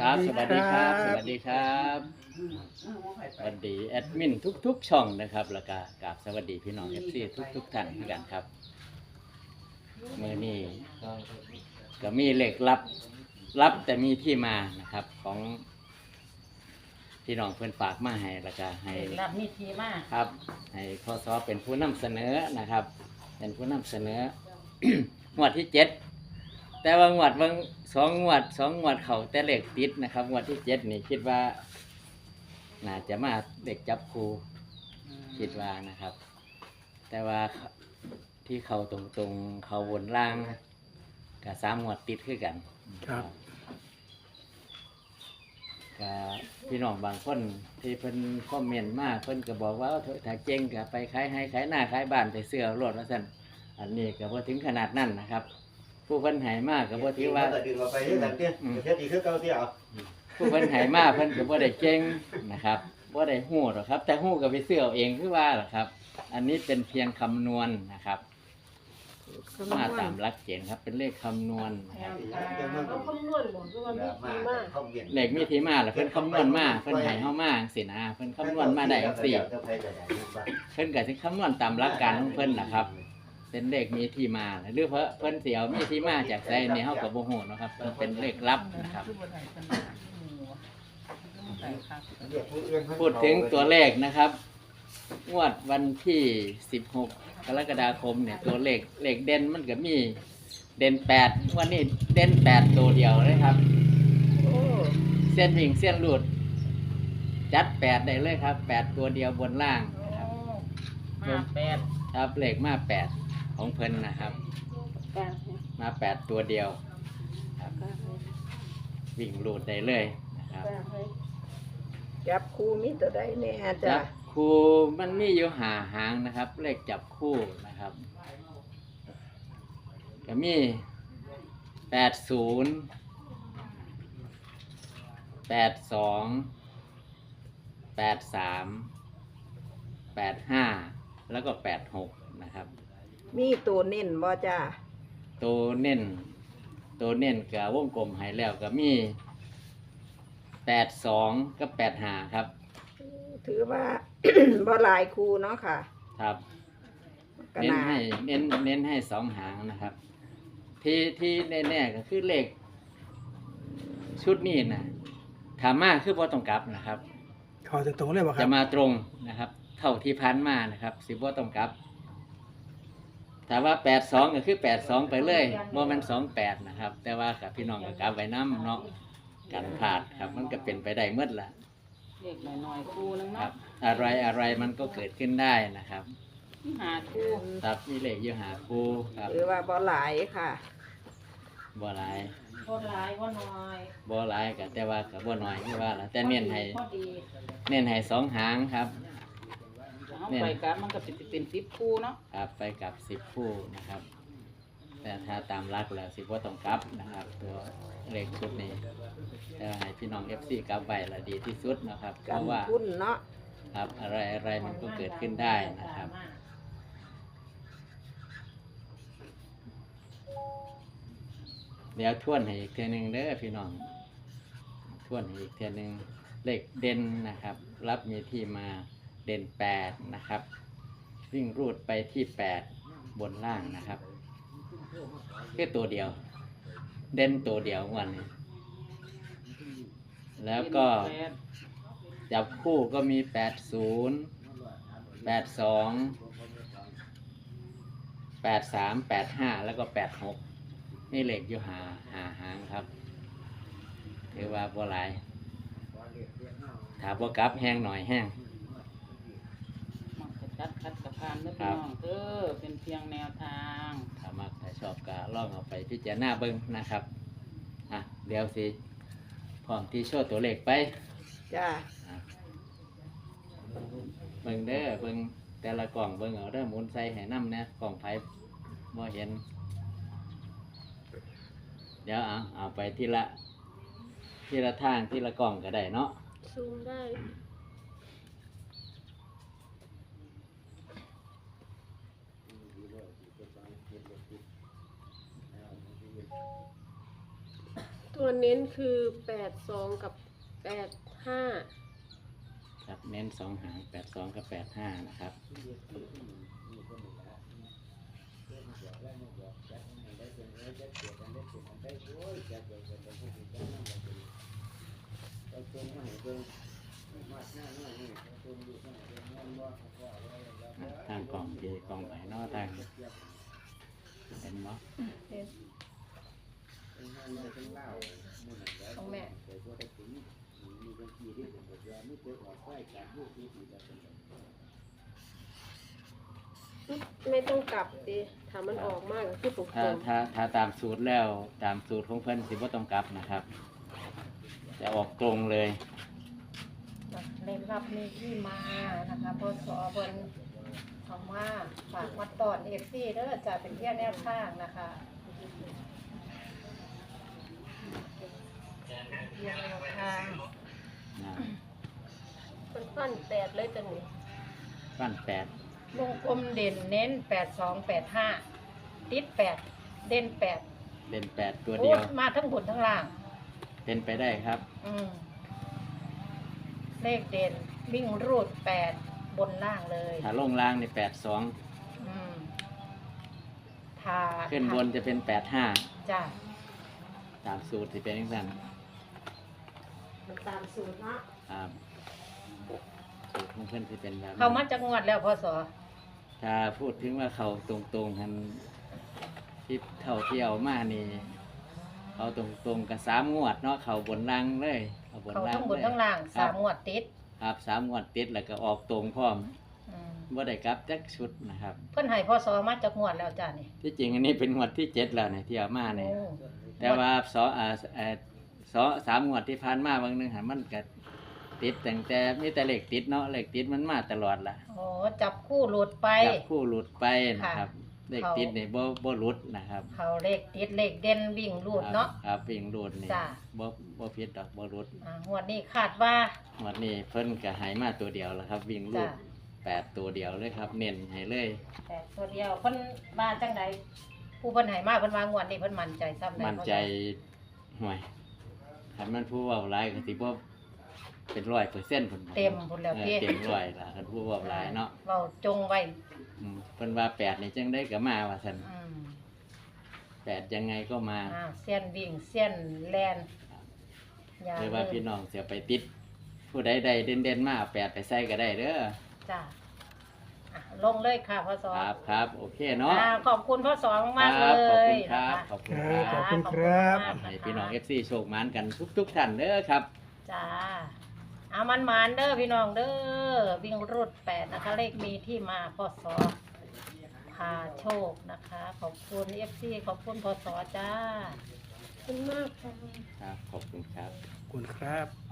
ครับ สวัสดีครับ สวัสดีครับ สวัสดีแอดมินทุก ๆ ช่องนะครับ แล้วก็กราบสวัสดีพี่น้องเอฟซีทุกๆท่านเหมือนกันครับมือนี้ก็มีเหล็กลับลับแต่มีที่มานะครับของพี่น้องเพื่อนฝากมาให้แล้วก็ให้รับมีทีมากครับ ให้พศเป็นผู้นำเสนอนะครับ เป็นผู้นำเสนอ งวดที่เจ็ด แต่ว่างวดบางสองงวดสองงวดเขาแต่เลขติดนะครับงวดที่เจ็ดนี่คิดว่า น่าจะมาเด็กจับครูคิดว่านะครับ แต่ว่าที่เขาตรงๆเขาวนล่างกับสามงวดติดคือกันครับก็พี่น้องบางคนที่เพิ่นคอมเมนต์มาเพิ่นก็บอกว่าเอาเถอะถ้าเจ๊งก็ไปขายให้ขายหน้าขายบ้านไปเสื้อรถว่าซั่นอันนี้ก็บ่ถึงขนาดนั้นนะครับ ผู้เพิ่นให้มากก็บ่ถือว่า แต่ดึงออกไปที่แต่เตี้ยเทียดีคือเก่าเตี้ยเอาผู้เพิ่นให้มาเพิ่นก็บ่ได้เก่งนะครับบ่ได้ฮู้หรอกครับ แต่ฮู้ก็ไปซื้อเอาเองคือว่าล่ะครับ อันนี้เป็นเพียงคำนวณนะครับ มาตามหลักเกณฑ์ครับ เป็นเลขคำนวณนะครับเอาคำนวณบอกคือว่ามีทีมากเข้าเย็นเลขมีที่มาแล้วเพิ่นคำนวณมาเพิ่นให้เฮามาจังซี่นะเพิ่นคำนวณมาได้จังซี่เพิ่นก็สิคำนวณตามหลักการของเพิ่นนะครับ เป็นเลขมีที่มาหรือเพราะเพิ่นสิเอามีที่มาจากไสนี่เฮาก็บ่ฮู้เนาะครับมันเป็นเลขลับนะครับพูดถึงตัวเลขนะครับงวดวันที่ 16 กรกฎาคมเนี่ยตัวเลขเลขเด่นมันก็มีเด่น8วันนี้เด่น8ตัวเดียวเลยครับ โอ้เส้นวิ่งเส้นหลุด จัด 8 ได้เลยครับ 8 ตัวเดียวบนล่างนะครับ มาแปดครับเลขมา8 ของเพิ่นนะครับกลางมา8ตัวเดียวครับกลางเลยวิ่งหลุดได้เลยนะครับกลางเลยจับคู่มีตัวใดแน่จ้ะจับคู่มันมีอยู่หาหางนะครับ เลขจับคู่นะครับก็มีแปดศูนย์แปดสองแปดสามแปดห้าแล้วก็แปดหกนะครับ มีตัวเน้นบ่จ้ะตัวเน้นตัวเน้นกับวงกลมใหายแล้วก็มีแปดสองกับแปดห้าครับ ถือว่า บ่หลายคู่เนาะค่ะครับ กระเน้นนาให้เน้นเน้นให้สองหางนะครับ ที่ที่แน่ๆก็คือเลขชุดนี้นะถามมาคือพอต้องกลับนะครับ เขาจะตรงเลยบ่คจะรับมาตรงนะครับ เท่าที่พันมานะครับสิบ่ต้องกลับ ถามว่าแปดสองก็คือแปดสองไปเลยโมมันสองแปดนะครับ แต่ว่ากับพี่น้องกับกลับไว้น้ำเนาะกันผาดครับ มันก็เป็นไปได้เมื่อละเด็กหน่อยๆคู่นึงครัเนาะบ อะไรอะไรมันก็เกิดขึ้นได้นะครับหาคู่ครับมีเลขอยู่หาคู่ครับถือว่าบ่หลายค่ะบ่หลายก็ร้ายว่าน้อยบ่หลายก็แต่ว่าก็บ่น้อยคือว่าล่ะแต่เน้นให้พอดีเน้นให้สองหางครับ เอาไปกับมันก็เป็นเป็นสิบคู่เนาะครับไปกับสิบคู่นะครับ แต่ถ้าตามรักแล้วสิบ่ต้องกลับนะครับ ตัวเลขชุดนี้แต่ว่าให้พี่น้อง FC กลับไว้ละดีที่สุดนะครับเพกันราะว่าทุนเนาะครับอะไรอะไรมันก็เกิดขึ้นได้นะครับเดี๋ยวทวนให้อีกเทื่อหนึงเด้อพี่น้องทวนให้อีกเทื่อหนึงเลขเด่นนะครับ รับมีที่มา เด่นแปดนะครับ วิ่งรูดไปที่แปดบนล่างนะครับคือตัวเดียว เด่นตัวเดียววันนี้แล้วก็จับคู่ก็มีแปดศูนย์แปดสองแปดสามแปดห้าแล้วก็แปดหกนี่เหล็กอยู่หาหาหางครับถือว่าบ่หลายถ้าบ่กลับแห้งหน่อยแห้ง จะจัดคัดกระพานเด้อครัพี่บน้องเด้อเป็นเพียงแนวทางถ้ามักถ้าชอบก็ลองเอาไปพิจารณาเบิ่งนะครับอะเดี๋ยวสิพร้อมที่โชว์ตัวเลขไปจ้ะอะเบิ่งเด้อเบิ่งแต่ละกล่องเบิ่งเอาเด้อหมุนใส่ให้น้ำนะกล่องไผบ่เห็น เดี๋ยวเอาเอาไปทีละทีละทางทีละกล่องก็ได้เนาะซูมได้ ตัวเน้นคือแปดสองกับแปดห้าครับเน้นสองหางแปดสองกับแปดห้านะครับ ทางกล่องดีกล่องไหนเนอทางเห็นมั้ ของแม่ไม่ต้องกลับดิถ้ามันออกมากที่ผมถ้าถ้าถ้าตามสูตรแล้วตามสูตรของเพิ่นสิบ่ต้องกลับนะครับ จะออกตรงเลย เลขรับมีที่มานะคะพศเพิ่นเอามาฝากมาตอนเอฟซีเด้อจะเป็นเที่ยแนวทางนะคะ ฟันแปดเลยจังนี่บ้านแปดวงกลมเด่นเน้นแปดสองแปดห้าติดแปดเด่นแปดเล่นแปดตัวโอ้เดียวมาทั้งบนทั้งล่าง เป็นไปได้ครับ อืมเลขเด่นวิ่งรูดแปดบนล่างเลยถ้าลงล่างในแปดสองอืมทาขึ้นบนจะเป็นแปดห้าจ้ะตามสูตรที่เป็นอย่างนั้นมันตามสูตรเนาะครับ สูตรของเพิ่นที่เป็นแบบนั้นเขามาจากงวดแล้วพศถ้าพูดถึงว่าเขาตรงๆกันที่เท่าที่เอามานี่เขาตรงๆกับสามงวดเนาะเขาบนล่างเลยเขาบนเขาล่างทั้งบนเลยทั้งล่างครัสาบมงวดติดครับสามงวดติดแล้วก็ออกตรงพร้อมอืมว่าได้กลับจักชุดนะครับ เพิ่นให้พศมาจากงวดแล้วจ้ะนี่ที่จริงอันนี้เป็นงวดที่เจ็ดแล้วเนี่ยที่เอามาเนี่ย โอ้แต่ว่าสออ่าเอ่อสอสามงวดที่ผ่านมาบางหนึงหันมันก็ ติดแต่งแต่มีแต่เลขติดเนาะเลขติดมันมาตลอดล่ะโอ้จับคู่หลุดไป จับคู่หลุดไปนะครับค่ะเลขติดนี่บ่บ่หลุดนะครับ เขาเลขติดเลขเด่นวิ่งรูดเนาะครับครับวิ่งหลุดนี่จ้ะ บ่บ่ผิดดอกบ่หลุดอ่างวดนี้คาดว่างวดนี้เพิ่นก็ให้มาตัวเดียวแล้วครับ วิ่งหลุจ้ะดแปดตัวเดียวเลยครับ เน้นให้เลย แต่ตัวเดียวเพิ่นบ้านจังใดผู้เพิ่นให้มาเพิ่นว่างวดนี้เพิ่นมั่นใจซ้ำได้มั่นใจห่วยคันมันผู้เว้าหลายก็สิบ่ เป็นร้อยเปอร์เซ็นต์พุ่นเต็มพุ่นแล้วเออพี่ เต็มร้อยล่ะคันผู้เว้าหลายเนาะเราจงไว้อืมเพิ่นว่าแปดนี่จังได้ก็มาว่าซั่นอืมแปดยังไงก็มาอ่าเส้ยนวิ่งเส้ยนแลนอย่าหรือว่าพี่น้องเสียไปติด ผู้ใดใดเด่นเด่นๆมาเอาแปดไปใส่ก็ได้เด้อจ้ะอะลงเลยค่ะพ่อสอครับครับโอเคเนาะอ่าขอบคุณพ่อสองมากคเลรับขอบยคุณครับนะะขอบคุณคขรัอบบคุณครับ ขอณมากให้นะคะพี่น้อง FC โชคหมานกันทุกๆท่านเด้อครับ จ้า เอามันหมานเด้อพี่น้องเด้อวิ่งรูดแปดนะคะ เลขมีที่มาพ่อสอพาโชคนะคะ ขอบคุณเอฟซีขอบคุณพ่อสอจ้า ขอบคุณมากค่ะ ครับ ขอบคุณครับ ขอบคุณครับ